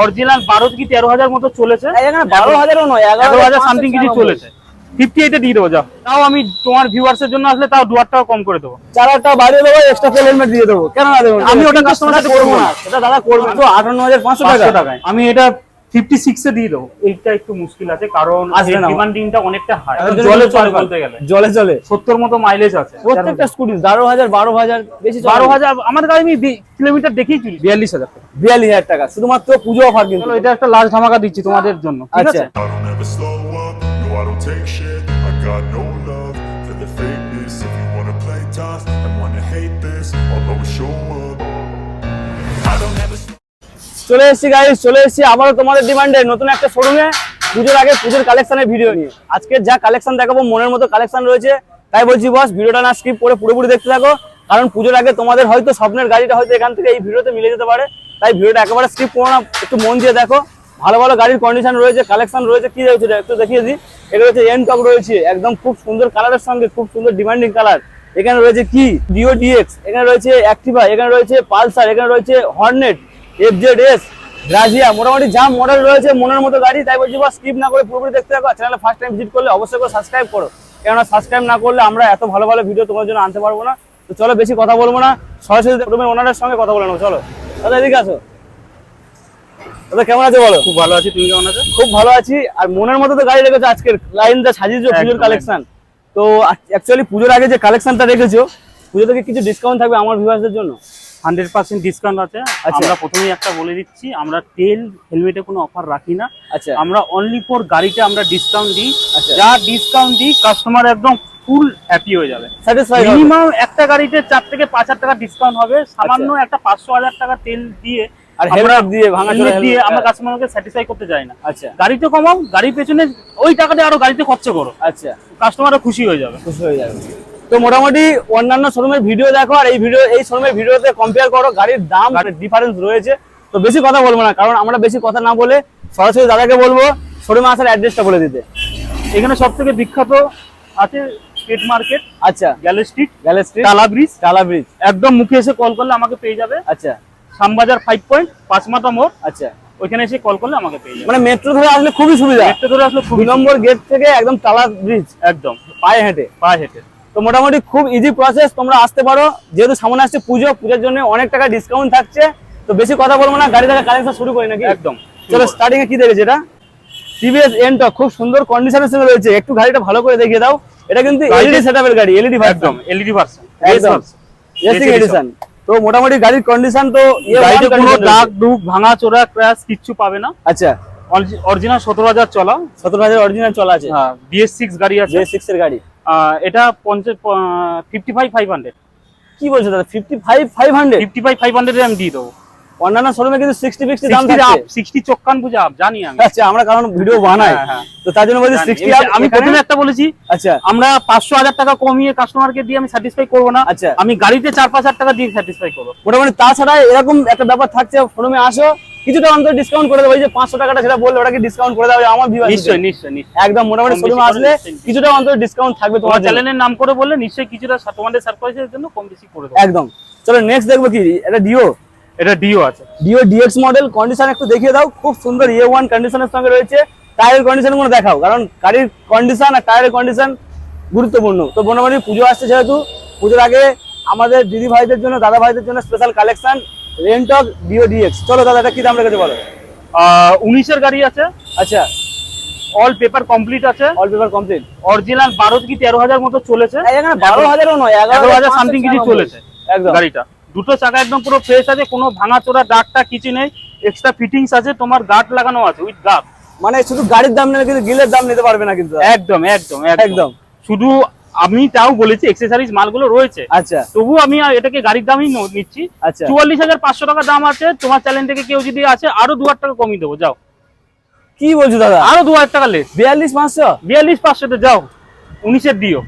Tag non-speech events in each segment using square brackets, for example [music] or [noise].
Original বারো কি তেরো হাজার মতো চলেছে? এখানে বারো হাজারও নয় এগারো হাজার সামথিং কিছু চলেছে। ফিফটি এইটে দিয়ে দেবো তাও আমি তোমার ভিউয়ার্স এর জন্য আসলে তাও দু হাজার টাকা কম করে দেবো। বাড়িয়ে দেবো এক্সট্রা হেলমেট দিয়ে দেবো। কেন না দেবো আমি ওটা কিন্তু সাথে করব না। সেটা দাদা করব। তো আটান্ন হাজার পাঁচশো পাঁচশো টাকা টাকায়। আমি এটা ফিফটি সিক্স এ দিয়ে দেবো। এইটা একটু মুশকিল আছে কারণ। ডিমান্ডিংটা অনেকটা হাই জলে চলে চলে বলতে গেলে। জলে চলে। সত্তর মতো মাইলেজ আছে। প্রত্যেকটা স্কুটি বারো হাজার বারো হাজার বেশি বারো হাজার আমার গাড়ি আমি কিলোমিটার দেখেই চলি। বিয়াল্লিশ হাজার টাকা। বিয়াল্লিশ হাজার টাকা। শুধুমাত্র পুজো অফার কিন্তু। এটা একটা লাস্ট ধামাকা দিচ্ছি তোমাদের জন্য। ঠিক আচ্ছা। আছে? Show up. চলে এসেছি গাইস চলে এসেছি আবারও তোমাদের ডিমান্ডে নতুন একটা শোরুমে পুজোর আগে পুজোর কালেকশনের ভিডিও নিয়ে। আজকে যা কালেকশন দেখাবো, মনের মতো কালেকশন রয়েছে। তাই বলছি বস ভিডিওটা না স্কিপ করে পুরোপুরি দেখতে থাকো। কারণ পুজোর আগে তোমাদের হয়তো স্বপ্নের গাড়িটা হয়তো এখান থেকে এই ভিডিওতে মিলে যেতে পারে। তাই ভিডিওটা একেবারে স্কিপ করো না, একটু মন দিয়ে দেখো। ভালো ভালো গাড়ির কন্ডিশন রয়েছে কালেকশন রয়েছে, কি রয়েছে একটু দেখিয়ে দিই। এটা রয়েছে এন টপ রয়েছে, একদম খুব সুন্দর কালারের সঙ্গে, খুব সুন্দর ডিমান্ডিং কালার এখানে রয়েছে কি? ডিও ডিএক্স এখানে রয়েছে অ্যাক্টিভা এখানে রয়েছে পালসার এখানে রয়েছে হর্নেট এফজেড এস রাজিয়া মোটামুটি যা মডেল রয়েছে মনের মতো গাড়ি তাই বলছি বা স্কিপ না করে পুরোপুরি দেখতে থাকো চ্যানেলে ফার্স্ট টাইম ভিজিট করলে অবশ্যই করে সাবস্ক্রাইব করো। কেননা সাবস্ক্রাইব না করলে আমরা এত ভালো ভালো ভিডিও তোমার জন্য আনতে পারব না। তো চলো বেশি কথা বলব না সরাসরি রুমের ওনারের সঙ্গে কথা বলে নেব চলো। দাদা এদিকে আসো। দাদা কেমন আছে বলো? খুব ভালো আছি তুমি কেমন আছো? খুব ভালো আছি আর মনের মতো তো গাড়ি রেখেছো আজকের লাইনটা সাজিয়েছো পুজোর কালেকশন তো অ্যাকচুয়ালি পুজোর আগে যে কালেকশনটা রেখেছো পুজো থেকে কিছু ডিসকাউন্ট থাকবে আমার ভিউয়ার্সদের জন্য? হান্ড্রেড পার্সেন্ট ডিসকাউন্ট আছে। আচ্ছা। আমরা প্রথমেই একটা বলে দিচ্ছি আমরা তেল হেলমেটে কোনো অফার রাখি না। আচ্ছা। আমরা অনলি ফর গাড়িতে আমরা ডিসকাউন্ট দিই। আচ্ছা। যা ডিসকাউন্ট দিই কাস্টমার একদম ফুল হ্যাপি হয়ে যাবে। মিনিমাম একটা গাড়িতে চার থেকে পাঁচ হাজার টাকা ডিসকাউন্ট হবে। সামান্য একটা পাঁচশো হাজার টাকা তেল দিয়ে আমরা দিয়ে ভাঙা দিয়ে আমরা কাস্টমারকে স্যাটিসফাই করতে যাই না। আচ্ছা। গাড়িতে কমাও গাড়ির পেছনে ওই টাকাটা আরও গাড়িতে খরচ করো। আচ্ছা। কাস্টমারও খুশি হয়ে যাবে। খুশি হয়ে যাবে। তো মোটামুটি অন্যান্য শোরুমের ভিডিও দেখো আর এই ভিডিও এই শোরুমের ভিডিওতে কম্পেয়ার করো গাড়ির দাম ডিফারেন্স রয়েছে। তো বেশি কথা বলব না কারণ আমরা বেশি কথা না বলে সরাসরি দাদাকে বলব শোরুমে আসার অ্যাড্রেসটা বলে দিতে। এখানে সব থেকে বিখ্যাত আছে স্ট্রিট মার্কেট আচ্ছা। Galiff Street Galiff Street Tala bridge Tala bridge একদম মুখে এসে কল করলে আমাকে পেয়ে যাবে। আচ্ছা। শ্যামবাজার ফাইভ পয়েন্ট পাঁচমাথা মোড়। আচ্ছা। ওইখানে এসে কল করলে আমাকে পেয়ে যাবে। মানে মেট্রো ধরে আসলে খুবই সুবিধা। দেখতে ধরে আসলে খুব নম্বর গেট থেকে একদম টালা ব্রিজ একদম। পায়ে হেঁটে। পায়ে হেঁটে। তো মোটামুটি খুব ইজি প্রসেস তোমরা আসতে পারো। যেহেতু সামনে আসছে পুজো পুজোর জন্য অনেক টাকা ডিসকাউন্ট থাকছে। তো বেশি কথা বলব না গাড়ি থেকে কালেকশন শুরু করি নাকি? একদম। চলো স্টার্টিং এ কি দেখেছে এটা টিভিএস এনটা খুব সুন্দর কন্ডিশনের সঙ্গে রয়েছে। একটু গাড়িটা ভালো করে দেখিয়ে দাও। এটা কিন্তু গাড়িটা- এলইডি সেটআপের গাড়ি এলইডি একদম এলইডি ভার্সন একদম। রেসিং এডিশন তো মোটামুটি গাড়ির কন্ডিশন তো গাড়িতে কোনো দাগ। ডুব ভাঙা চোরা ক্র্যাশ কিচ্ছু পাবে না। আচ্ছা। অরিজিনাল সতেরো হাজার চলা। সতেরো হাজার অরিজিনাল চলা আছে। হ্যাঁ বিএস সিক্স গাড়ি আছে। জে সিক্স এর গাড়ি। এটা পঞ্চাশ ফিফটি ফাইভ ফাইভ হান্ড্রেড কি বলছো দাদা? Fifty five five hundred fifty five five hundred আমি দিয়ে দেবো। অন্যান্য শোরুমে কিন্তু সিক্সটি ফিক্সটি দাম সিক্সটি থাকে আপ সিক্সটি চক্কান বুঝে আপ জানি আমি। আচ্ছা আমরা কারণ ভিডিও বানাই হ্যাঁ, হ্যাঁ। তো তার জন্য বলছি সিক্সটি এবার আমি প্রথমে একটা বলেছি আচ্ছা। আমরা পাঁচশো হাজার টাকা কমিয়ে কাস্টমারকে দিয়ে আমি স্যাটিসফাই করব না। আচ্ছা। আমি গাড়িতে চার পাঁচ হাজার টাকা দিয়ে স্যাটিসফাই করব। মোটামুটি তাছাড়া এরকম একটা ব্যাপার থাকছে শোরুমে আসো কিছুটা অন্তত ডিসকাউন্ট করে দেবো। যে পাঁচশো টাকাটা সেটা বললে ওটাকে ডিসকাউন্ট করে দেওয়া আমার নিশ্চয়ই নিশ্চয়ই একদম মোটামুটি শোরুমে আসলে কিছুটা অন্তত ডিসকাউন্ট থাকবে তোমার তোমার চ্যানেলের নাম করে বললে নিশ্চয়ই কিছুটা তোমাদের সারপ্রাইজের জন্য কম বেশি করে দেবো। একদম। চলো নেক্সট দেখব কি? এটা ডিও এটা ডিও আছে। ডিও ডিএক্স মডেল কন্ডিশন একটু দেখিয়ে দাও। খুব সুন্দর ইয়ে ওয়ান কন্ডিশনের সঙ্গে রয়েছে। টায়ারের কন্ডিশনগুলো দেখাও কারণ গাড়ির কন্ডিশন আর টায়ারের কন্ডিশন গুরুত্বপূর্ণ। তো মোটামুটি পুজো আসছে যেহেতু পুজোর আগে আমাদের দিদি ভাইদের জন্য দাদা ভাইদের জন্য স্পেশাল কালেকশন রেন্টক ডিও ডিএক্স চলো দাদা এটা কি দাম রেখেছে বলো? উনিশের গাড়ি আছে। আচ্ছা। অল পেপার কমপ্লিট আছে। অল পেপার কমপ্লিট অরিজিনাল বারো কি তেরো হাজার মতো চলেছে। এখানে বারো হাজারও নয় এগারো হাজার সামথিং কিছু চলেছে একদম। গাড়িটা। দুটো চাকা একদম পুরো ফ্রেশ আছে কোনো ভাঙা চোরা ডাকটা কিছু নেই এক্সট্রা ফিটিংস আছে তোমার গার্ড লাগানো আছে উইথ গার্ড মানে শুধু গাড়ির দাম নেই কিন্তু গিলের দাম নিতে পারবে না কিন্তু একদম একদম একদম। শুধু আমি তাও বলেছি এক্সেসরিজ মালগুলো রয়েছে। আচ্ছা। তবু আমি এটাকে গাড়ির দামই নিচ্ছি। আচ্ছা। চুয়াল্লিশ হাজার পাঁচশো টাকা দাম আছে তোমার চ্যানেল থেকে কেউ যদি আছে আরও দু হাজার টাকা কমিয়ে দেবো যাও। কি বলছো দাদা? আরও দু হাজার টাকা লেস বিয়াল্লিশ পাঁচশো? বিয়াল্লিশ পাঁচশোতে যাও উনিশের দিও।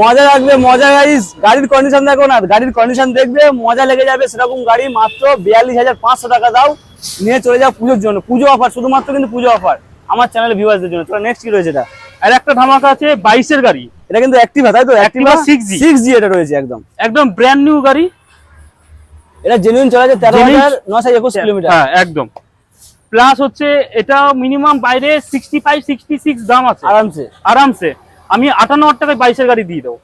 মজা লাগবে মজা গাইস গাড়ির কন্ডিশন দেখো না গাড়ির কন্ডিশন দেখবে মজা লেগে যাবে সেরকম গাড়ি মাত্র বিয়াল্লিশ হাজার পাঁচশো টাকা দাও নিয়ে চলে যাও পুজোর জন্য। পুজো অফার শুধুমাত্র কিন্তু পুজো অফার আমার চ্যানেলে ভিউয়ার্সদের জন্য। চলো নেক্সট কি রয়েছে এটা? আর একটা ধামাকা আছে বাইশের গাড়ি। এটা কিন্তু অ্যাক্টিভা তাই তো? অ্যাক্টিভা 6G সিক্স জি এটা রয়েছে একদম। একদম ব্র্যান্ড নিউ গাড়ি। এটা জেনুইন চলে যাচ্ছে তেরো হাজার নশো একুশ কিলোমিটার হ্যাঁ একদম। প্লাস হচ্ছে এটা মিনিমাম বাইরে সিক্সটি ফাইভ সিক্সটি সিক্স দাম আছে। আরামসে। আরামসে। আমি আটান্ন হাজার টাকায় বাইশের গাড়ি দিয়ে দেবো।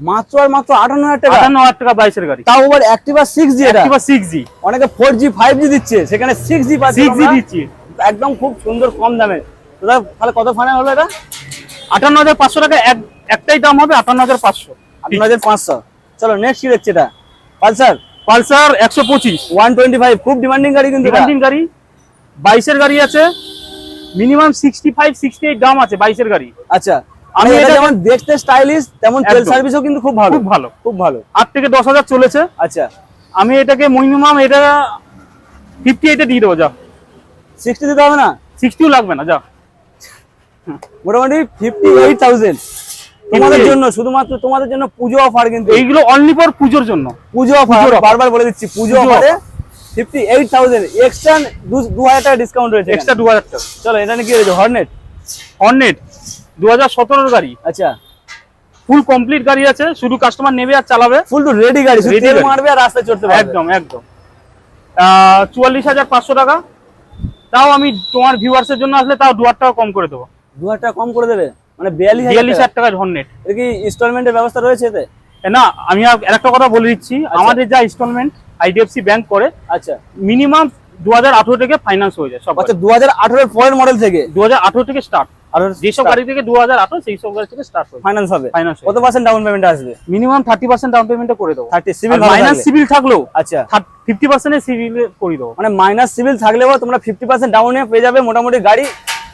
মাত্র আর মাত্র আটান্ন হাজার টাকা? আটান্ন হাজার টাকা বাইশের গাড়ি। তাও আবার অ্যাক্টিভা সিক্স জি কিংবা সিক্স জি অনেকে ফোর জি ফাইভ জি দিচ্ছে সেখানে সিক্স জি পাচ্ছে সিক্স জি দিচ্ছি। একদম খুব সুন্দর কম দামে। দাদা, তাহলে কত ফাইনাল হলো এটা? আটান্ন হাজার পাঁচশো টাকা এক একটাই দাম হবে আটান্ন হাজার পাঁচশো। আটান্ন হাজার পাঁচশো। চলো নেক্সট কি দেখছি এটা? পালসার? পালসার একশো পঁচিশ। ওয়ান টোয়েন্টি ফাইভ খুব ডিমান্ডিং গাড়ি কিন্তু। ডিমান্ডিং গাড়ি। বাইশের গাড়ি আছে। Minimum sixty five sixty eight দাম আছে বাইশের গাড়ি। আচ্ছা। আমি এটা যেমন দেখতে স্টাইলিশ তেমন তেল সার্ভিসও কিন্তু খুব ভালো। খুব ভালো। খুব ভালো। আট থেকে দশ হাজার চলেছে। আচ্ছা। আমি এটাকে মিনিমাম এটা ফিফটি এইটে দিয়ে দেবো যা। সিক্সটি দিতে হবে না? সিক্সটিও লাগবে না যা। মোটামুটি ফিফটি এইট থাউজেন্ড তোমাদের জন্য শুধুমাত্র তোমাদের জন্য পুজো অফার কিন্তু। এইগুলো অনলি ফর পুজোর জন্য। পুজো অফার বারবার বলে দিচ্ছি পুজো পুজো অফারে ফিফটি এইট থাউজেন্ড এক্সট্রা দু হাজার টাকা ডিসকাউন্ট রয়েছে এক্সট্রা দু হাজার টাকা। চলো এটা নিয়ে কি রয়েছে হর্নেট হর্নেট দু হাজার গাড়ি। আচ্ছা। ফুল কমপ্লিট গাড়ি আছে শুধু কাস্টমার নেবে আর চালাবে। ফুল টু রেডি গাড়ি মারবে আর রাস্তায় চড়তে পারবে। একদম একদম। চুয়াল্লিশ হাজার পাঁচশো টাকা। তাও আমি তোমার ভিউয়ার্সের জন্য আসলে তাও দু হাজার টাকা কম করে দেবো। দু হাজার টাকা কম করে দেবে? মানে বিয়াল্লিশ বিয়াল্লিশ হাজার টাকার হর্নেট এটা কি ইনস্টলমেন্টের ব্যবস্থা রয়েছে এতে? না আমি একটা কথা বলে দিচ্ছি। আমাদের যা ইনস্টলমেন্ট আইডিএফসি ব্যাংক করে আচ্ছা। মিনিমাম দু হাজার আঠারো থেকে ফাইন্যান্স হয়ে যায় সব। আচ্ছা দু হাজার পরের মডেল থেকে? দু হাজার আঠারো থেকে স্টার্ট আর যেসব গাড়ি থেকে দু হাজার আঠারো সেই সব গাড়ি থেকে স্টার্ট হবে ফাইন্যান্স হবে। ফাইন্যান্স কত পার্সেন্ট ডাউন পেমেন্ট আসবে? মিনিমাম থার্টি পার্সেন্ট ডাউন পেমেন্টে করে দেবো। থার্টি সিভিল মাইনাস সিভিল থাকলেও আচ্ছা। ফিফটি পার্সেন্টের সিভিল করে দেবো। মানে মাইনাস সিভিল থাকলেও তোমরা ফিফটি পার্সেন্ট ডাউনে পেয়ে যাবে মোটামুটি গাড়ি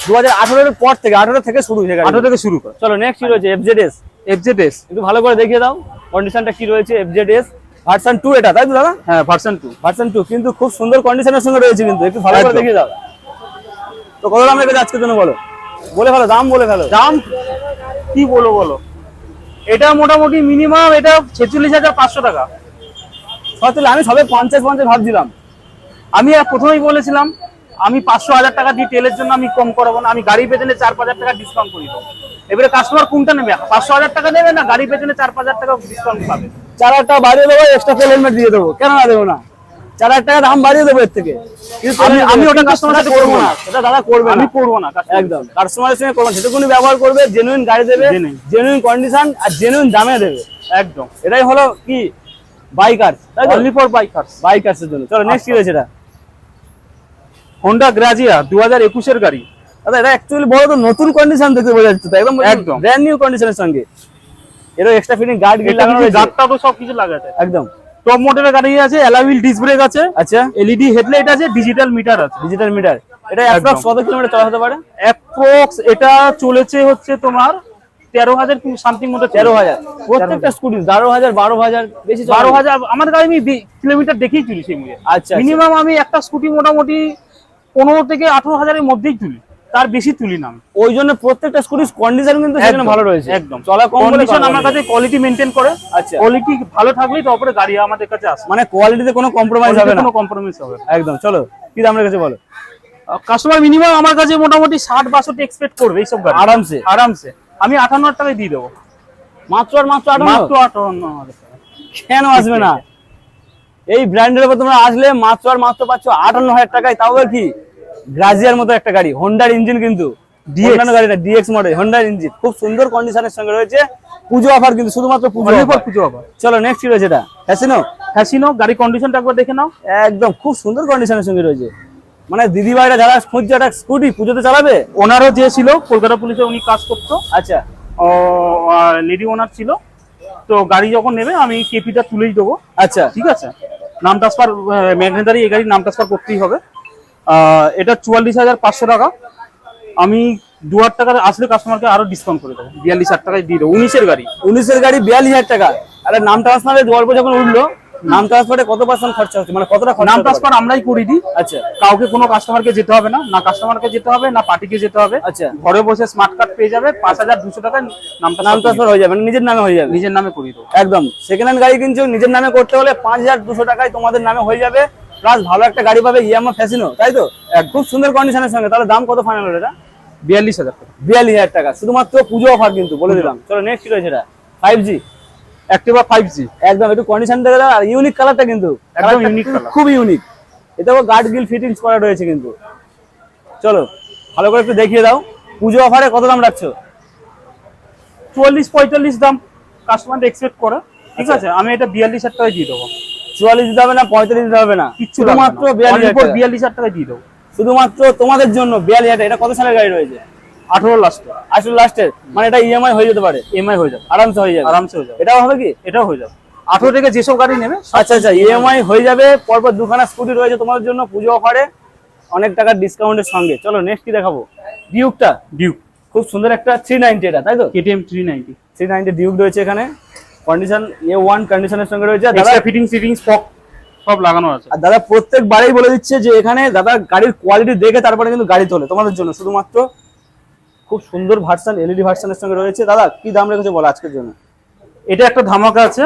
দু হাজার আঠারোর পর থেকে আঠারো থেকে শুরু হয়ে আঠারো থেকে শুরু করে। চলো নেক্সট কি রয়েছে? একটু ভালো করে দেখিয়ে দাও কন্ডিশনটা কি রয়েছে ভার্সন টু এটা তাই তো দাদা? হ্যাঁ ভার্সন টু ভার্সন টু কিন্তু খুব সুন্দর কন্ডিশনের সঙ্গে রয়েছে কিন্তু একটু ভালো করে দেখিয়ে দাও। তো কত দাম রেখেছে আজকের জন্য বলো? বলে ফেলো দাম বলে ফেলো। দাম? কি বলো বলো? এটা মোটামুটি মিনিমাম এটা ছেচল্লিশ হাজার পাঁচশো টাকা। সত্যি আমি সবে পঞ্চাশ পঞ্চাশ ভাবছিলাম। আমি আর প্রথমেই বলেছিলাম আমি পাঁচশো হাজার টাকা দিয়ে তেলের জন্য আমি কম করব না আমি গাড়ি পেছনে চার পাঁচ হাজার টাকা ডিসকাউন্ট করে এবারে কাস্টমার কোনটা নেবে? পাঁচশো হাজার টাকা নেবে না গাড়ি পেছনে চার পাঁচ হাজার টাকা ডিসকাউন্ট পাবে? চার হাজার টাকা বাড়িয়ে দেবো এক্সট্রা তেল হেলমেট দিয়ে দেবো। কেন না দেবো না? চার হাজার টাকা দাম বাড়িয়ে দেবো এর থেকে। কিন্তু আমি- ওটা সেটা সাথে করব করব না। দাদা করবে আমি করব না একদম। কাস্টমারের সঙ্গে যেটুকুনি ব্যবহার করবে জেনুইন গাড়ি দেবে জেনুইন কন্ডিশন আর জেনুইন দামে দেবে। একদম। এটাই হলো কি? বাইকার তাই অনলি ফর বাইকার্স বাইকার্সের জন্য। চলো নেক্সট কি রয়েছে এটা? হোন্ডা গ্রাজিয়া দু হাজার একুশের গাড়ি। দাদা এটা অ্যাকচুয়ালি বড় তো নতুন কন্ডিশন দেখতে বোঝা যাচ্ছে তো। একদম একদম। ব্র্যান্ড নিউ কন্ডিশনের সঙ্গে। এরও এক্সট্রা ফিটিং গার্ড রয়েছে। তো সব কিছু লাগাতে। একদম। টপ মডেলের গাড়ি আছে অ্যালাউইল ডিস ব্রেক আছে আচ্ছা। এলইডি হেডলাইট আছে ডিজিটাল মিটার আছে। ডিজিটাল মিটার এটা অ্যাপ্রক্স কত কিলোমিটার চলা হতে পারে? অ্যাপ্রক্স এটা চলেছে হচ্ছে তোমার তেরো হাজার সামথিং মতো তেরো হাজার। প্রত্যেকটা স্কুটি বারো হাজার বারো হাজার বেশি বারো হাজার আমার গাড়ি আমি কিলোমিটার দেখেই তুলি সেই মুখে আচ্ছা, আচ্ছা। মিনিমাম আমি একটা স্কুটি মোটামুটি পনেরো থেকে আঠারো হাজারের মধ্যেই তুলি। তার বেশি তুলি না ওই জন্য প্রত্যেকটা স্কুটির কন্ডিশন কিন্তু সেখানে ভালো রয়েছে। একদম। চলা কন্ডিশন আমার কাছে কোয়ালিটি মেনটেন করে আচ্ছা। কোয়ালিটি ভালো থাকলেই তারপরে গাড়ি আমাদের কাছে আসে। মানে কোয়ালিটিতে কোনো কম্প্রোমাইজ হবে না। কোনো কম্প্রোমাইজ হবে একদম চলো কি দাম রেখেছে বলো? কাস্টমার মিনিমাম আমার কাছে মোটামুটি ষাট বাষট্টি এক্সপেক্ট করবে এইসব গাড়ি। আরামসে? আরামসে। আমি আটান্ন হাজার টাকায় দিয়ে দেবো। মাত্র আর মাত্র মাত্র আটান্ন হাজার কেন আসবে না? এই ব্র্যান্ডের উপর তোমরা আসলে মাত্র আর মাত্র পাচ্ছ আটান্ন হাজার টাকায়। তাও কি? গ্রাজিয়ার মতো একটা গাড়ি হোন্ডার ইঞ্জিন কিন্তু। অন্যান্য গাড়িটা ডিএক্স মডেল হোন্ডার ইঞ্জিন খুব সুন্দর কন্ডিশনের সঙ্গে রয়েছে। পুজো অফার কিন্তু শুধুমাত্র পুজো অনলি ফর offer। পুজো হবে চলো নেক্সট কি রয়েছে এটা? হ্যাসিনো হ্যাসিনো গাড়ি কন্ডিশনটা একবার দেখে নাও। একদম খুব সুন্দর কন্ডিশনের সঙ্গে রয়েছে। মানে দিদি ভাইরা যারা খুঁজছে একটা স্কুটি পুজোতে চালাবে? ওনারও যে ছিল কলকাতা পুলিশে উনি কাজ করতো। আচ্ছা। ও লেডি ওনার ছিল। তো গাড়ি যখন নেবে আমি কেপিটা তুলেই দেবো। আচ্ছা। ঠিক আছে? নাম ট্রান্সফার ম্যাগনেটারি এই গাড়ির নাম ট্রান্সফার করতেই হবে। এটা চুয়াল্লিশ হাজার পাঁচশো টাকা। আমি দু হাজার টাকার আসলে কাস্টমারকে আরও ডিসকাউন্ট করে দেবো। বিয়াল্লিশ হাজার টাকায় দিয়ে দেবো। উনিশের গাড়ি। উনিশের গাড়ি বিয়াল্লিশ হাজার টাকা। আরে নাম ট্রান্সফারের গল্প যখন উঠল নাম ট্রান্সফারে কত পার্সেন্ট খরচা হচ্ছে? মানে কতটা নাম ট্রান্সফার আমরাই করে দিই। আচ্ছা। কাউকে কোনো কাস্টমারকে যেতে হবে না। না কাস্টমারকে যেতে হবে না পার্টিকে যেতে হবে। আচ্ছা। ঘরে বসে স্মার্ট কার্ড পেয়ে যাবে পাঁচ হাজার দুশো টাকায় নামটা নাম ট্রান্সফার হয়ে যাবে মানে নিজের নামে হয়ে যাবে। নিজের নামে করিয়ে দেবো। একদম। সেকেন্ড হ্যান্ড গাড়ি কিনছো নিজের নামে করতে হলে পাঁচ হাজার দুশো টাকায় তোমাদের নামে হয়ে যাবে। প্লাস ভালো একটা গাড়ি পাবে ইয়ামা ফ্যাসিনো তাই তো? খুব সুন্দর কন্ডিশনের সঙ্গে। তাহলে দাম কত ফাইনাল এটা? বিয়াল্লিশ হাজার টাকা। বিয়াল্লিশ হাজার টাকা। শুধুমাত্র পুজো অফার কিন্তু বলে দিলাম। চলো নেক্সট কি রয়েছে এটা? Five G Activa five G একদম একটু কন্ডিশন দেখে দাও। আর ইউনিক কালারটা কিন্তু একদম colour। খুব ইউনিক এটাও গার্ড গিল ফিটিংস করা রয়েছে কিন্তু। চলো ভালো করে একটু দেখিয়ে দাও। পুজো অফারে কত দাম রাখছো? চুয়াল্লিশ পঁয়তাল্লিশ দাম। কাস্টমার এক্সপেক্ট করে। ঠিক আচ্ছা। আছে? আমি এটা বিয়াল্লিশ হাজার টাকায় দিয়ে দেবো। চুয়াল্লিশ দিতে হবে না পঁয়তাল্লিশ দিতে হবে না? শুধুমাত্র বিয়াল্লিশ হাজার টাকা। দিয়ে দেবো। শুধুমাত্র তোমাদের জন্য বিয়াল্লিশ হাজার এটা কত সালের গাড়ি রয়েছে? আঠারো লাস্টে লাস্টের মানে এটা ইএমআই হয়ে যেতে পারে। এমআই হয়ে যাবে। আরামসে হয়ে যাবে। আরামসে হয়ে যাবে। এটাও হবে কি? এটাও হয়ে যাবে। আঠারো থেকে যেসব গাড়ি নেবে আচ্ছা আচ্ছা ইএমআই হয়ে যাবে। পরপর দুখানা স্কুটি রয়েছে তোমাদের জন্য পুজো অফারে অনেক টাকার ডিসকাউন্টের সঙ্গে। চলো নেক্সট কি দেখাবো? ডিউকটা ডিউক খুব সুন্দর একটা থ্রি নাইনটি এটা তাই তো? KTM three ninety three ninety Duke রয়েছে এখানে। কন্ডিশন এ ওয়ান কন্ডিশনের সঙ্গে রয়েছে। দাদা ফিটিং সিটিং স্পক সব লাগানো আছে। আর দাদা প্রত্যেকবারেই বলে দিচ্ছে যে এখানে দাদা গাড়ির কোয়ালিটি দেখে তারপরে কিন্তু গাড়ি তোলে তোমাদের জন্য। শুধুমাত্র খুব সুন্দর ভার্সন এলইডি ভার্সনের সঙ্গে রয়েছে। দাদা কি দাম রেখেছে বলো আজকের জন্য? এটা একটা ধামাকা আছে।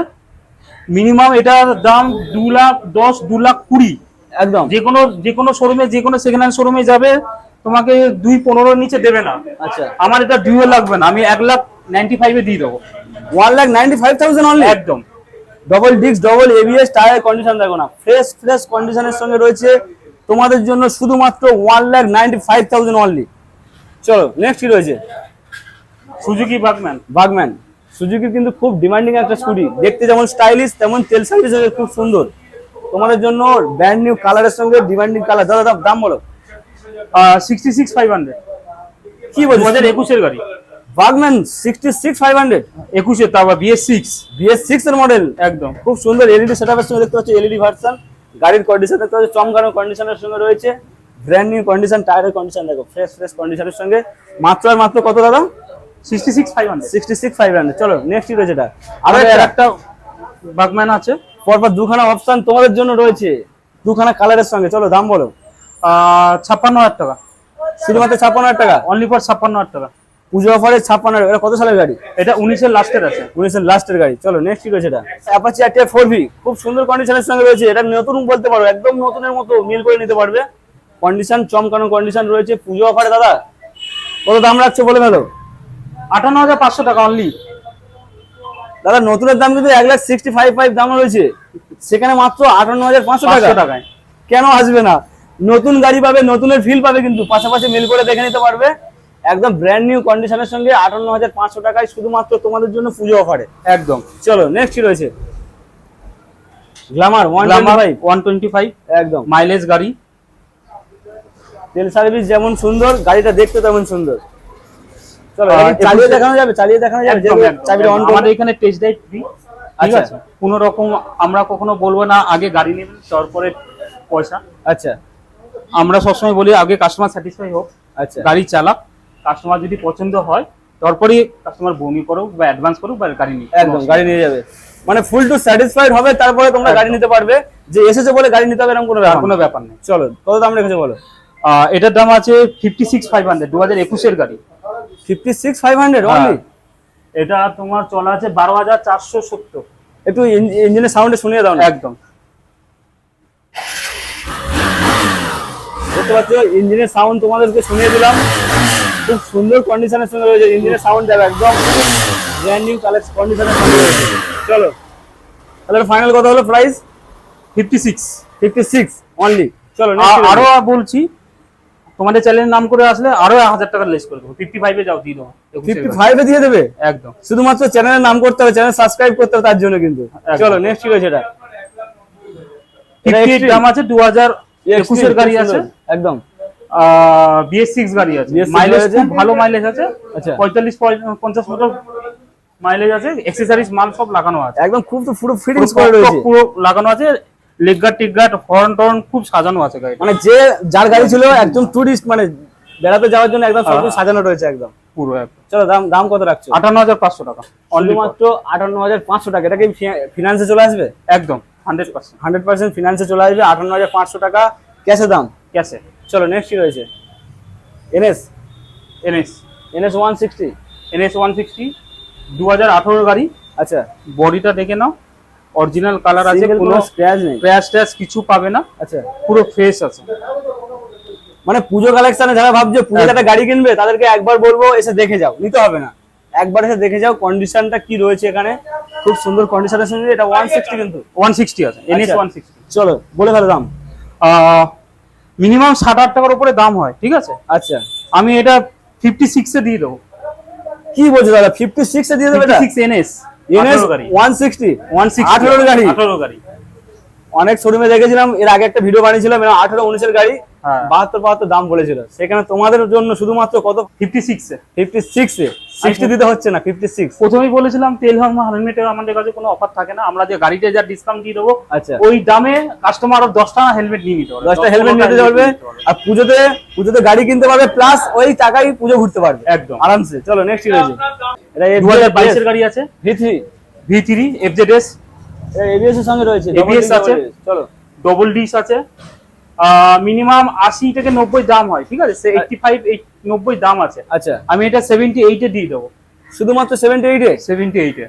মিনিমাম এটার দাম দু লাখ দশ দু লাখ কুড়ি। একদম। যে কোনো যে কোনো শোরুমে যে কোনো সেকেন্ড হ্যান্ড শোরুমে যাবে তোমাকে দুই পনেরোর নিচে দেবে না। আচ্ছা। আমার এটা ডিউয়ে লাগবে না। আমি এক লাখ নাইনটি ফাইভে দিয়ে দেবো। One lakh ninety five thousand only একদম double disc double ABS tyre condition দেখো না। ফ্রেশ ফ্রেশ কন্ডিশনের সঙ্গে রয়েছে। তোমাদের জন্য শুধুমাত্র one lakh ninety five thousand only চলো নেক্সট কি রয়েছে? সুজুকি বাগম্যান বাগম্যান সুজুকির কিন্তু খুব ডিমান্ডিং একটা স্কুটি দেখতে যেমন স্টাইলিশ তেমন তেল সার্ভিস খুব সুন্দর। তোমাদের জন্য ব্র্যান্ড নিউ কালারের সঙ্গে ডিমান্ডিং কালার দাদা দাম বলো। সিক্সটি সিক্স ফাইভ হান্ড্রেড কি দু বলছো হাজার একুশের গাড়ি। বাগম্যান সিক্সটি সিক্স ফাইভ হান্ড্রেড একুশে তারপর বিএস সিক্স বিএস সিক্স এর মডেল একদম। খুব সুন্দর এলইডি সেটআপের সঙ্গে দেখতে পাচ্ছি এলইডি ভার্সন গাড়ির কন্ডিশন দেখতে পাচ্ছি চমকানো কন্ডিশনের সঙ্গে রয়েছে। ব্র্যান্ড নিউ কন্ডিশন টায়ারের কন্ডিশন দেখো ফ্রেশ ফ্রেশ কন্ডিশনের সঙ্গে। মাত্র আর মাত্র কত দাদা? Sixty six five hundred sixty six five hundred চলো নেক্সট রয়েছে এটা। আর একটা। একটা বাগম্যান আছে। পরপর দুখানা অপশন তোমাদের জন্য রয়েছে। দুখানা কালারের সঙ্গে। চলো দাম বলো। ছাপ্পান্ন হাজার টাকা। শুধুমাত্র ছাপ্পান্ন হাজার টাকা? অনলি ফর ছাপ্পান্ন হাজার টাকা। পুজো অফারে হাজার। এটা কত সালের গাড়ি? এটা উনিশের লাস্টের আছে। উনিশের লাস্টের গাড়ি। চলো নেক্সট কি রয়েছে এটা? অ্যাপাচি আরটিআর ফোর ভি খুব সুন্দর কন্ডিশনের সঙ্গে রয়েছে। এটা নতুন বলতে পারো একদম নতুনের মতো মিল করে নিতে পারবে। কন্ডিশন চমকানো কন্ডিশন রয়েছে। পুজো অফারে দাদা কত দাম রাখছে বলে দাদা আটান্ন হাজার পাঁচশো টাকা অনলি দাদা নতুনের দাম কিন্তু এক লাখ সিক্সটি ফাইভ ফাইভ দাম রয়েছে। সেখানে মাত্র আটান্ন হাজার পাঁচশো টাকা। টাকায়। কেন আসবে না? নতুন গাড়ি পাবে নতুনের ফিল পাবে কিন্তু। পাশাপাশি মিল করে দেখে নিতে পারবে। একদম ব্র্যান্ড নিউ কন্ডিশনের সঙ্গে আটান্ন হাজার পাঁচশো টাকায় শুধুমাত্র তোমাদের জন্য পুজো অফারে একদম। চলো নেক্সট কি রয়েছে? গ্লামার ওয়ান টোয়েন্টি ফাইভ একদম। মাইলেজ গাড়ি। তেল সার্ভিস যেমন সুন্দর গাড়িটা দেখতে তেমন সুন্দর। চলো চালিয়ে দেখানো যাবে চালিয়ে দেখানো যাবে চাবিটা অন আমাদের এখানে টেস্ট ড্রাইভ ফ্রি ঠিক আচ্ছা। আছে? কোনো রকম আমরা কখনো বলব না আগে গাড়ি নেবেন তারপরে পয়সা। আচ্ছা। আমরা সবসময় বলি আগে কাস্টমার স্যাটিসফাই হোক আচ্ছা। গাড়ি চালাক। কাস্টমার যদি পছন্দ হয় তারপরেই কাস্টমার বমি করুক বা অ্যাডভান্স করুক বা গাড়ি নিক একদম গাড়ি নিয়ে যাবে। মানে ফুল টু স্যাটিসফাইড হবে তারপরে তোমরা গাড়ি নিতে পারবে। যে এসেছে বলে গাড়ি নিতে হবে এরকম কোনো কোনো ব্যাপার নেই। চলো কত দাম রেখেছে বলো? এটার দাম আছে ফিফটি সিক্স ফাইভ হান্ড্রেড দু হাজার একুশের গাড়ি। Fifty six five hundred. এটা তোমার চলা আছে বারো হাজার চারশো সত্তর। একটু ইঞ্জিনের সাউন্ডে শুনিয়ে দাও না। একদম। দেখতে পাচ্ছ ইঞ্জিনের সাউন্ড তোমাদেরকে শুনিয়ে দিলাম। খুব সুন্দর কন্ডিশনের সঙ্গে রয়েছে। ইঞ্জিনের সাউন্ড দেবে একদম। ব্র্যান্ড নিউ কন্ডিশনের সঙ্গে রয়েছে। চলো। তাহলে ফাইনাল কত হলো price fifty six fifty six only চলো আরও বলছি তোমাদের চ্যানেলের নাম করে আসলে আরও হাজার টাকা লেস করে দেবো। ফিফটি ফাইভে যাও দিয়ে দেবো ফিফটি ফাইভে দিয়ে দেবে? একদম। শুধুমাত্র চ্যানেলের নাম করতে হবে চ্যানেল সাবস্ক্রাইব করতে হবে তার জন্য কিন্তু। চলো নেক্সট কি রয়েছে এটা এটা দাম আছে দু হাজার একুশের গাড়ি আছে। একদম। বিএস সিক্স গাড়ি আছে। মাইলেজ খুব ভালো মাইলেজ আছে। আচ্ছা। পঁয়তাল্লিশ পঁয়- পঞ্চাশ মিটার মাইলেজ আছে। এক্সেসরিজ মাল সব লাগানো আছে। একদম খুব তো পুরো ফিটিংস করে রয়েছে। পুরো লাগানো আছে। লেগ গার্ড টিক গার্ড হর্ন টর্ন খুব সাজানো আছে গাড়ি মানে যে যার গাড়ি ছিল একদম টুরিস্ট মানে বেড়াতে যাওয়ার জন্য একদম সবকিছু সাজানো রয়েছে একদম। পুরো চলো দাম দাম কত রাখছো? আটান্ন হাজার পাঁচশো টাকা। অনলি শুধুমাত্র আটান্ন হাজার পাঁচশো টাকা। এটা কি ফিনান্সে চলে আসবে? একদম হান্ড্রেড পার্সেন্ট হান্ড্রেড পার্সেন্ট ফিনান্সে চলে আসবে। আটান্ন হাজার পাঁচশো টাকা। ক্যাশে দাম? ক্যাশে। চলো নেক্সট কি রয়েছে? NS NS NS one sixty NS one sixty দু হাজার আঠারোর গাড়ি। আচ্ছা। বডিটা দেখে নাও। অরিজিনাল কালার আছে কোনো স্ক্র্যাচ নেই। ক্র্যাশ ট্যাশ কিছু পাবে না। আচ্ছা। পুরো ফ্রেশ আছে। মানে পুজো কালেকশনে যারা ভাবছে পুজোতে একটা গাড়ি কিনবে তাদেরকে একবার বলব এসে দেখে যাও। নিতে হবে না। একবার এসে দেখে যাও কন্ডিশনটা কি রয়েছে এখানে। খুব সুন্দর কন্ডিশনের সঙ্গে এটা ওয়ান সিক্সটি কিন্তু। ওয়ান সিক্সটি আছে এনএস। ওয়ান সিক্সটি চলো বলে ফেলো দাম। মিনিমাম সাত হাজার টাকার উপরে দাম হয় ঠিক আছে? আচ্ছা। আমি এটা ফিফটি সিক্সে দিয়ে দেবো। কি বলছো দাদা? ফিফটি সিক্সে দিয়ে দেবে এটা? সিক্স এনএস এনএস গাড়ি। ওয়ান সিক্সটি ওয়ান আঠেরো গাড়ি? আঠারো গাড়ি। অনেক শোরুমে দেখেছিলাম এর আগে একটা ভিডিও বানিয়েছিলাম আঠেরো উনিশের গাড়ি। বাহাত্তর বাহাত্তর দাম বলেছিল। সেখানে তোমাদের জন্য শুধুমাত্র কত? ফিফটি সিক্সে ফিফটি সিক্সে সিক্সটি দিতে হচ্ছে না ফিফটি সিক্স প্রথমেই বলেছিলাম তেল হর্মা হেলমেটের আমাদের কাছে কোনো অফার থাকে না। আমরা যে গাড়িতে যা ডিসকাউন্ট দিয়ে দেবো আচ্ছা। ওই দামে কাস্টমার দশটা হেলমেট নিয়ে নিতে পারবে। দশটা হেলমেট নিতে পারবে। আর পুজোতে পুজোতে গাড়ি কিনতে পারবে প্লাস ওই টাকায় পুজো ঘুরতে পারবে। একদম। আরামসে। চলো নেক্সট কি রয়েছে। এটা দু হাজার বাইশের গাড়ি আছে। V three V three FZ S ABS এর সঙ্গে রয়েছে double আছে। চলো। ডবল ডিস আছে। মিনিমাম আশি থেকে নব্বই দাম হয় ঠিক আছে? এইটটি ফাইভ নব্বই দাম আছে। আচ্ছা। আমি এটা সেভেন্টি এইটে দিয়ে দেবো। শুধুমাত্র সেভেন্টি এইটে সেভেন্টি এইটে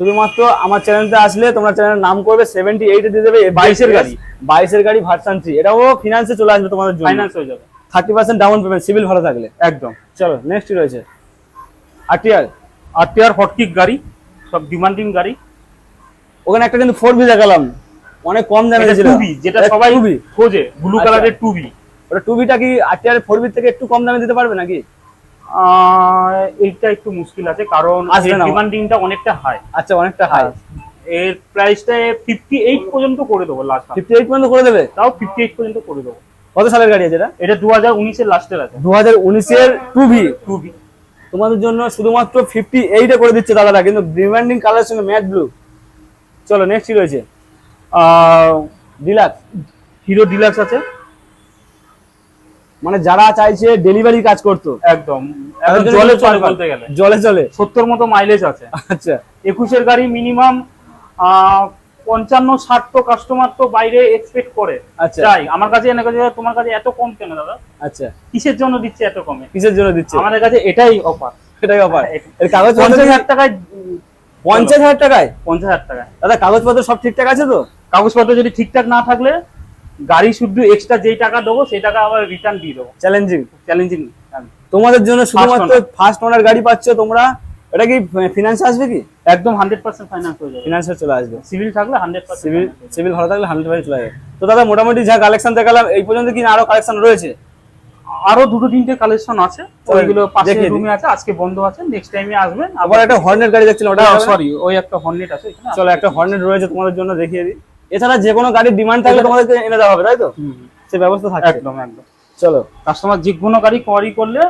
শুধুমাত্র আমার চ্যানেলতে আসলে তোমরা চ্যানেলের নাম করবে সেভেন্টি এইটে দিয়ে দেবে বাইশের গাড়ি। বাইশের গাড়ি ভার্সান থ্রি এটাও ফিনান্সে চলে আসবে তোমাদের ফাইন্যান্স হয়ে যাবে। Thirty percent down payment CIBIL ভালো থাকলে। একদম। চলো নেক্সট রয়েছে। আরটিআর আর টিয়ার হটকিক গাড়ি সব ডিমান্ডিং গাড়ি। ওখানে একটা কিন্তু ফোর বি দেখালাম অনেক কম দামে ছিল যেটা সবাই খোঁজে ব্লু আচ্ছা। কালারের টু বি ওটা টু বিটা কি আরটিআর ফোর বি থেকে একটু কম দামে দিতে পারবে নাকি? এইটা একটু মুশকিল আছে কারণ। ডিমান্ডিংটা অনেকটা হাই আচ্ছা অনেকটা হাই এর প্রাইসটা ফিফটি এইট পর্যন্ত করে দেবো লাস্ট ফিফটি এইট পর্যন্ত করে দেবে? তাও ফিফটি এইট পর্যন্ত করে দেবো। কত সালের গাড়ি আছে এটা? এটা দু হাজার উনিশের লাস্টের আছে। দু হাজার উনিশের টু বি টু বি তোমাদের জন্য শুধুমাত্র ফিফটি এইটে করে দিচ্ছে দাদারা কিন্তু ডিমান্ডিং কালারের সঙ্গে ম্যাট ব্লু চলো নেক্সট কি রয়েছে? ডিলাক্স হিরো ডিলাক্স আছে। মানে যারা চাইছে ডেলিভারি কাজ করতো। একদম। জলে চলে চলে বলতে গেলে। জলে চলে। সত্তর মতো মাইলেজ আছে। আচ্ছা। একুশের গাড়ি মিনিমাম পঞ্চান্ন ষাট তো কাস্টমার তো বাইরে এক্সপেক্ট করে। আচ্ছা। চাই আমার কাছে এনে কাছে তোমার কাছে এত কম কেন দাদা? আচ্ছা। কিসের জন্য দিচ্ছে এত কমে? কিসের জন্য দিচ্ছে? আমাদের কাছে এটাই অফার এটাই অফার এর কাগজ পঞ্চাশ হাজার টাকায় পঞ্চাশ হাজার টাকায়? পঞ্চাশ হাজার টাকায়। দাদা কাগজপত্র সব ঠিকঠাক আছে তো? কাগজপত্র যদি ঠিকঠাক না থাকলে গাড়ি শুধু এক্সট্রা যেই টাকা দেবো সেই টাকা আবার রিটার্ন দিয়ে দেবো। চ্যালেঞ্জিং চ্যালেঞ্জিং তোমাদের জন্য শুধুমাত্র ফার্স্ট ওনার গাড়ি পাচ্ছ তোমরা? এটা কি ফিনান্সে আসবে কি? একদম হান্ড্রেড পার্সেন্ট ফাইন্যান্স হয়ে যাবে। ফিনান্সে চলে আসবে। সিভিল থাকলে হান্ড্রেড সিভিল সিভিল ভালো থাকলে হান্ড্রেড পার্সেন্ট চলে আসবে। তো দাদা মোটামুটি যা কালেকশন দেখালাম এই পর্যন্ত কি আরও কালেকশন রয়েছে? আরও দুটো তিনটে কালেকশন আছে। ওইগুলো পাশে রুমে আছে আজকে বন্ধ আছে নেক্সট টাইমে আসবেন। আবার একটা হর্নের গাড়ি দেখছিলাম ওটা সরি ওই একটা হর্নেট আছে চলো একটা হর্নেট রয়েছে তোমাদের জন্য দেখিয়ে দিই। এছাড়া যে কোনো গাড়ির ডিমান্ড থাকলে তোমাদেরকে এনে দেওয়া হবে তাই তো। সে ব্যবস্থা থাকছে। একদম একদম। চলো। কাস্টমার যে কোনো গাড়ি কোয়ারি করলে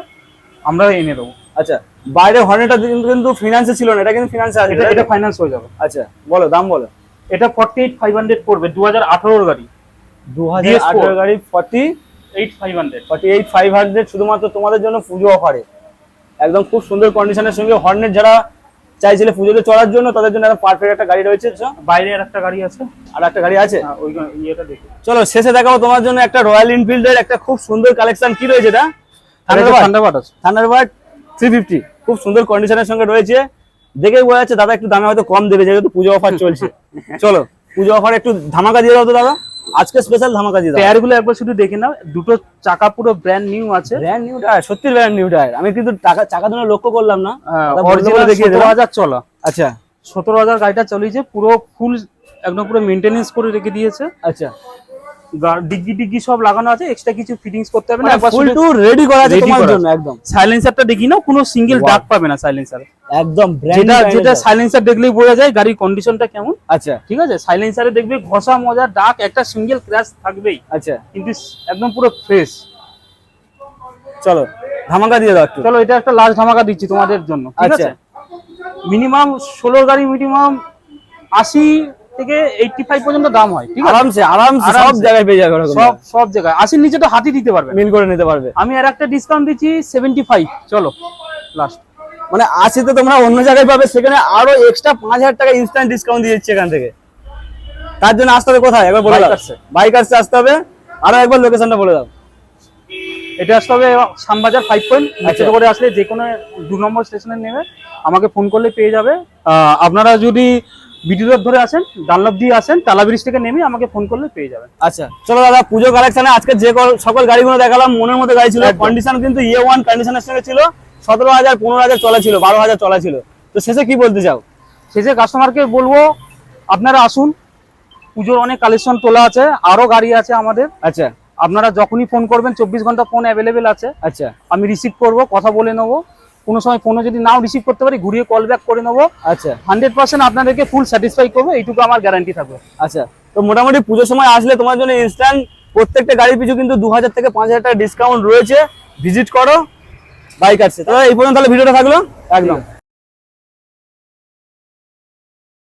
আমরা এনে দেবো। আচ্ছা বাইরে হর্নেটটা কিন্তু ফিনান্সে ছিল না এটা কিন্তু ফিনান্সে আসবে এটা ফাইন্যান্স হয়ে যাবে। আচ্ছা বলো দাম বলো। এটা ফর্টি এইট ফাইভ হান্ড্রেড পড়বে দু হাজার আঠারোর গাড়ি। দু হাজার DS4 গাড়ি forty eight five hundred forty eight five hundred শুধুমাত্র তোমাদের জন্য পুজো অফারে একদম খুব সুন্দর কন্ডিশনের সঙ্গে হর্নেট যারা চাইছিলে পুজোতে চড়ার জন্য তাদের জন্য একটা পারফেক্ট একটা গাড়ি রয়েছে। চ। বাইরে আর একটা গাড়ি আছে? আর একটা গাড়ি আছে? হ্যাঁ, দেখি। চলো শেষে দেখাবো তোমার জন্য একটা রয়্যাল এনফিল্ডের একটা খুব সুন্দর কালেকশন কি রয়েছে এটা? থান্ডারবার্ড থান্ডারবার্ড থ্রি ফিফটি খুব সুন্দর কন্ডিশনের সঙ্গে রয়েছে। দেখেই বোঝা যাচ্ছে দাদা একটু দামে হয়তো কম দেবে যেহেতু পুজো অফার চলছে। [laughs] চলো পুজো অফার একটু ধামাকা দিয়ে দাও তো দাদা। আজকে স্পেশাল ধামাকা দিয়ে টায়ারগুলো একবার শুধু দেখে নাও দুটো চাকা পুরো ব্র্যান্ড নিউ আছে। ব্র্যান্ড নিউ টায়ার সত্যি ব্র্যান্ড নিউ টায়ার আমি কিন্তু টাকা চাকা দুটো লক্ষ্য করলাম না। অরিজিনাল দেখিয়ে দেবো হাজার চলা। আচ্ছা। সতেরো হাজার গাড়িটা চলেছে পুরো ফুল একদম পুরো মেনটেনেন্স করে রেখে দিয়েছে। আচ্ছা। ডিগ্গি ডিগ্গি সব লাগানো আছে এক্সট্রা কিছু ফিটিংস করতে হবে না মানে একবার ফুল টু রেডি করা আছে তোমার জন্য একদম। সাইলেন্সারটা দেখি না কোনো সিঙ্গেল. ডাক পাবে না সাইলেন্সার একদম যেটা যেটা সাইলেন্সার দেখলেই বোঝা যায় গাড়ির কন্ডিশনটা কেমন। আচ্ছা। ঠিক আছে? সাইলেন্সারে দেখবে ঘষা মজা ডাক একটা সিঙ্গেল ক্র্যাশ থাকবেই। আচ্ছা। কিন্তু একদম পুরো ফ্রেশ চলো ধামাকা দিয়ে দাও একটু। চলো এটা একটা লাস্ট ধামাকা দিচ্ছি তোমাদের জন্য ঠিক আচ্ছা। আছে? মিনিমাম ষোলোর গাড়ি মিনিমাম আশি থেকে এইটটি ফাইভ পর্যন্ত দাম হয় ঠিক আছে? আরামসে আরামসে সব জায়গায় পেয়ে যাবে। সব সব জায়গায়। আশির নিচে তো হাতি দিতে পারবে। মিল করে নিতে পারবে। আমি আর একটা ডিসকাউন্ট দিচ্ছি সেভেন্টি ফাইভ চলো লাস্ট মানে আশিতে তোমরা অন্য জায়গায় পাবে সেখানে আরও এক্সট্রা পাঁচ হাজার টাকা ইনস্ট্যান্ট ডিসকাউন্ট দিয়ে দিচ্ছে এখান থেকে। তার জন্য আসতে হবে কোথায়? একবার বলে দাও। বাইকার্সে আসতে হবে। আরও একবার লোকেশনটা বলে দাও। এটা আসতে হবে শ্যামবাজার ফাইভ পয়েন্ট আচ্ছা। করে আসলে যে কোনো দু নম্বর স্টেশনে নেমে আমাকে ফোন করলে পেয়ে যাবে। আপনারা যদি বিদ্যুৎ ধরে আসেন ডানলপ দিয়ে আসেন টালা ব্রিজ থেকে নেমে আমাকে ফোন করলে পেয়ে যাবেন। আচ্ছা চলো দাদা পুজো কালেকশনে আজকে যে সকল গাড়িগুলো দেখালাম মনের মতো গাড়ি ছিল কন্ডিশন কিন্তু ইয়ে ওয়ান কন্ডিশনের সঙ্গে ছিল সতেরো হাজার পনেরো হাজার চলা ছিল বারো হাজার চলা ছিল। তো শেষে কি বলতে চাও? শেষে কাস্টমারকে বলব আপনারা আসুন পুজোর অনেক কালেকশন তোলা আছে আরও গাড়ি আছে আমাদের। আচ্ছা। আপনারা যখনই ফোন করবেন চব্বিশ ঘণ্টা ফোন অ্যাভেলেবেল আছে। আচ্ছা। আমি রিসিভ করব কথা বলে নেব। কোনো সময় ফোনও যদি নাও রিসিভ করতে পারি ঘুরিয়ে কল ব্যাক করে নেব। আচ্ছা। হান্ড্রেড পার্সেন্ট আপনাদেরকে ফুল স্যাটিসফাই করব এইটুকু আমার গ্যারান্টি থাকবে। আচ্ছা। তো মোটামুটি পুজোর সময় আসলে তোমার জন্য ইনস্ট্যান্ট প্রত্যেকটা গাড়ির পিছু কিন্তু দু হাজার থেকে পাঁচ হাজার টাকা ডিসকাউন্ট রয়েছে। ভিজিট করো বাইক আছে তো এই পর্যন্ত তাহলে ভিডিওটা থাকল? একদম।